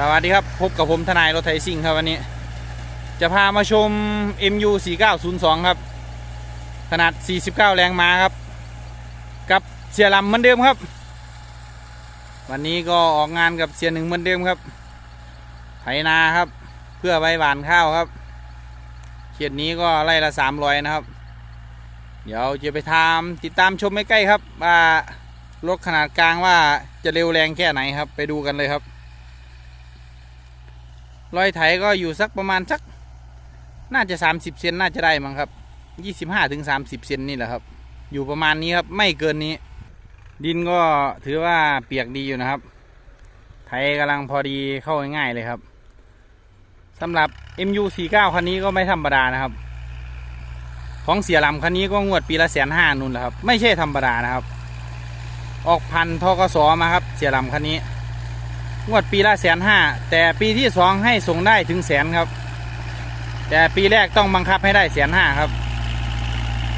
สวัสดีครับ พบกับผมทนายรถไทยซิ่งครับวันนี้ จะพามาชม MU 4902 ครับ ขนาด 49 แรงม้าครับ กับเสียลำเหมือนเดิมครับ วันนี้ก็ออกงานกับเสียหนึ่งเหมือนเดิมครับไถนาครับ เพื่อไว้หวานข้าวครับเขียดนี้ก็ไล่ละ 300 นะครับ เดี๋ยวจะไปทำติดตามชมไม่ใกล้ๆครับว่ารถขนาดกลางว่าจะเร็วแรงแค่ไหนครับ ไปดูกันเลยครับ รอยไถก็อยู่สักประมาณสัก น่าจะ 30 เซนน่าจะได้มั้งครับ 25ถึง30 เซนนี่แหละครับ อยู่ประมาณนี้ครับไม่เกินนี้ ดินก็ถือว่าเปียกดีอยู่นะครับ ไถกำลังพอดีเข้าง่ายๆเลยครับสำหรับ MU49 คันนี้ก็ไม่ธรรมดานะครับ ของเสียลำคันนี้ก็งวดปีละแสนห้านุ่นแหละครับ ไม่ใช่ธรรมดานะครับ ออกพันทกสมาครับ เสียลำคันนี้ งวดปีละแสนห้าแต่ปีที่สองให้ส่งได้ถึงแสนครับ แต่ปีแรกต้องบังคับให้ได้แสนห้าครับ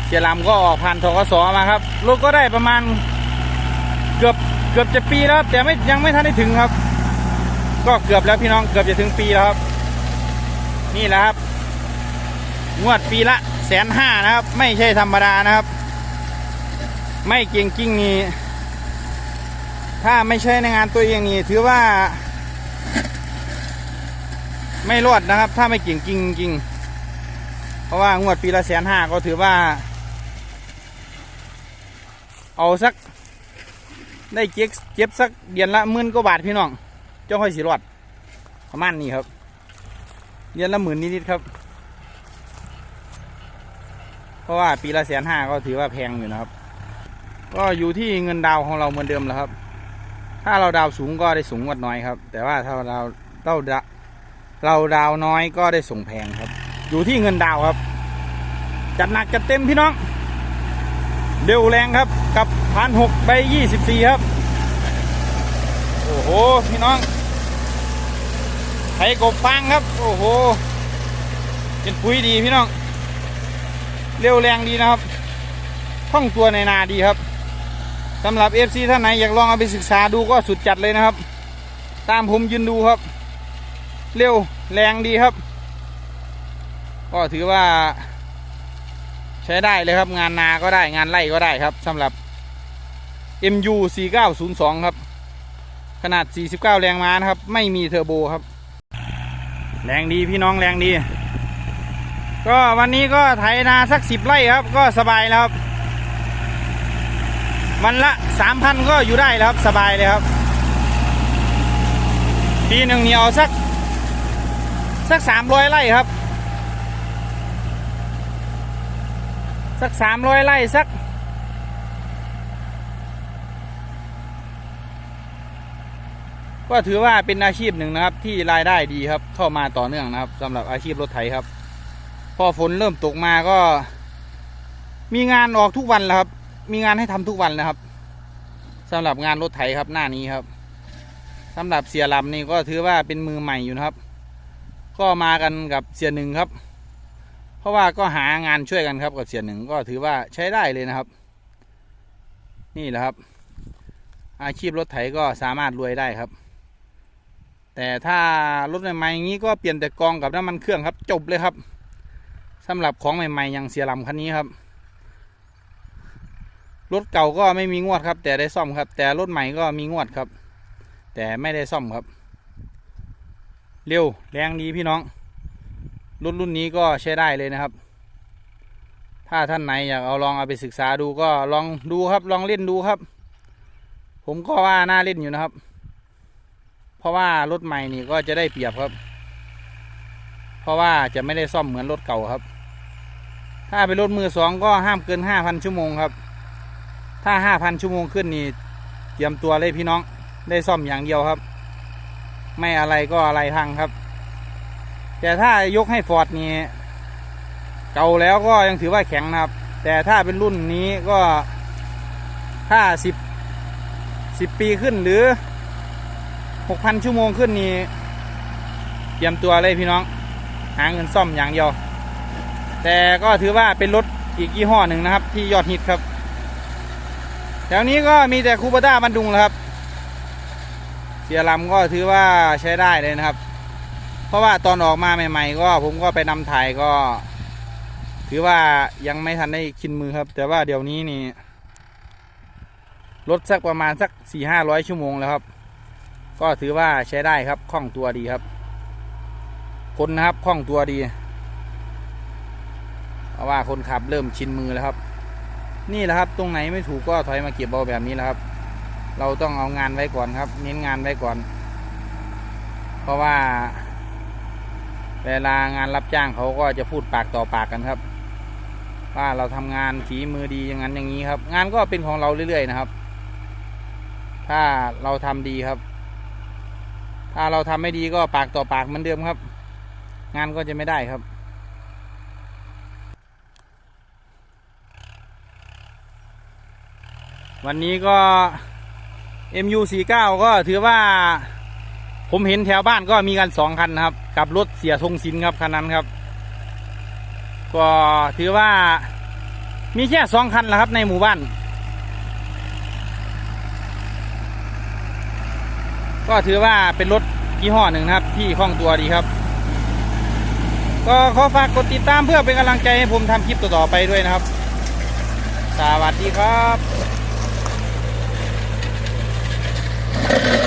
เสียลำก็ออกพันทกสมาครับรถก็ได้ประมาณเกือบเกือบจะปีแล้วครับแต่ไม่ยังไม่ทันได้ถึงครับ ก็เกือบแล้วพี่น้องเกือบจะถึงปีแล้วครับ นี่แหละครับ งวดปีละแสนห้านะครับ ไม่ใช่ธรรมดานะครับ ไม่เก่งจริงนี่ ถ้าไม่ใช่ในงานตัวเองนี่ถือว่า ไม่รอดนะครับ ถ้าไม่เก่งจริงจริงเพราะว่างวดปีละแสนห้าก็ถือว่า เอาสัก ได้เก็บเก็บสักเดือนละหมื่นกว่าบาทพี่น้องเจ้าค่อยสิรอดประมาณนี้ครับเดือนละหมื่นนิดๆครับ เพราะว่าปีละแสนห้าก็ถือว่าแพงอยู่นะครับ ก็อยู่ที่เงินดาวของเราเหมือนเดิมแล้วครับ ถ้าเราดาวสูงก็ได้สูงกว่าน้อยครับ แต่ว่าถ้าเราเราดาเราดาวน้อยก็ได้ส่งแพงครับ อยู่ที่เงินดาวครับ จัดหนักจัดเต็มพี่น้อง เร็วแรงครับ กับพันหกใบยี่สิบสี่ครับ โอ้โห พี่น้องไถกบฟางครับ โอ้โหเป็นปุ๋ยดีพี่น้อง เร็วแรงดีนะครับคล่องตัวในนาดีครับ สำหรับ FC ท่านไหนอยากลองเอาไปศึกษาดูก็สุดจัดเลยนะครับ ตามผมยืนดูครับ เร็วแรงดีครับ ก็ถือว่า ใช้ได้เลยครับ งานนาก็ได้งานไร่ก็ได้ครับสำหรับ MU 4902 ครับ ขนาด 49 แรงม้านะครับ ไม่มีเทอร์โบครับ แรงดีพี่น้องแรงดี ก็วันนี้ก็ไถนาสักสิบไร่ครับ ก็สบายแล้วครับ วันละสามพันก็อยู่ได้แล้วครับสบายเลยครับ ปีหนึ่งนี่เอาสัก สักสามร้อยไร่ครับ สักสามร้อยไร่สักก็ถือว่าเป็นอาชีพหนึ่งนะครับ ที่รายได้ดีครับ เข้ามาต่อเนื่องนะครับสำหรับอาชีพรถไถครับ พอฝนเริ่มตกมาก็ มีงานออกทุกวันแล้วครับ มีงานให้ทำทุกวันนะครับสำหรับงานรถไถครับหน้านี้ครับสำหรับเสียลำนี่ก็ถือว่าเป็นมือใหม่อยู่นะครับ ก็มากันกับเสียหนึ่งครับ เพราะว่าก็หางานช่วยกันครับกับเสียหนึ่งก็ถือว่าใช้ได้เลยนะครับ นี่แหละครับ อาชีพรถไถก็สามารถรวยได้ครับ แต่ถ้ารถใหม่ๆอย่างนี้ก็เปลี่ยนแต่กองกับน้ำมันเครื่องครับ จบเลยครับสำหรับของใหม่ๆอย่างเสียลำคันนี้ครับ รถเก่าก็ไม่มีงวดครับ แต่ได้ซ่อมครับ แต่รถใหม่ก็มีงวดครับ แต่ไม่ได้ซ่อมครับ เร็วแรงดีพี่น้องรถรุ่นนี้ก็ใช้ได้เลยนะครับ ถ้าท่านไหนอยากเอาลองเอาไปศึกษาดูก็ลองดูครับ ลองเล่นดูครับ ผมก็ว่าน่าเล่นอยู่นะครับ เพราะว่ารถใหม่นี่ก็จะได้เปรียบครับ เพราะว่าจะไม่ได้ซ่อมเหมือนรถเก่าครับ ถ้าเป็นรถมือสองก็ห้ามเกินห้าพันชั่วโมงครับ ถ้าห้าพันชั่วโมงขึ้นนี่ เตรียมตัวเลยพี่น้อง ได้ซ่อมอย่างเดียวครับ ไม่อะไรก็อะไรพังครับ แต่ถ้ายกให้ฟอร์ดนี่เก่าแล้วก็ยังถือว่าแข็งนะครับ แต่ถ้าเป็นรุ่นนี้ก็ถ้าสิบสิบปีขึ้นหรือหกพันชั่วโมงขึ้นนี่เตรียมตัวเลยพี่น้อง หาเงินซ่อมอย่างเดียว แต่ก็ถือว่าเป็นรถอีกยี่ห้อหนึ่งนะครับ ที่ยอดฮิตครับ แถวนี้ก็มีแต่คูปต้าบันดุงแหละครับ เสียลำก็ถือว่าใช้ได้เลยนะครับ เพราะว่าตอนออกมาใหม่ ๆ ก็ผมก็ไปนำถ่ายก็ ถือว่ายังไม่ทันได้คินมือครับ แต่ว่าเดี๋ยวนี้นี่รถสักประมาณสักสี่ห้าร้อยชั่วโมงแล้วครับ ก็ถือว่าใช้ได้ครับคล่องตัวดีครับ คนนะครับคล่องตัวดี เพราะว่าคนขับเริ่มชินมือแล้วครับ นี่แหละครับตรงไหนไม่ถูกก็ถอยมาเก็บเอาแบบนี้แหละครับ เราต้องเอางานไว้ก่อนครับ เน้นงานไว้ก่อน เพราะว่า เวลางานรับจ้างเขาก็จะพูดปากต่อปากกันครับ ว่าเราทำงานฝีมือดีอย่างนั้นอย่างนี้ครับ งานก็เป็นของเราเรื่อยๆนะครับ ถ้าเราทำดีครับ ถ้าเราทำไม่ดีก็ปากต่อปากเหมือนเดิมครับ งานก็จะไม่ได้ครับ วันนี้ก็ MU49 ก็ถือว่าผมเห็นแถวบ้านก็มีกันสองคันครับ กับรถเสียทงสินครับคันนั้นครับ ก็ถือว่ามีแค่สองคันแหละครับในหมู่บ้าน ก็ถือว่าเป็นรถยี่ห้อหนึ่งนะครับ ที่คล่องตัวดีครับ ก็ขอฝากกดติดตามเพื่อเป็นกำลังใจให้ผมทำคลิปต่อๆไปด้วยนะครับ สวัสดีครับ you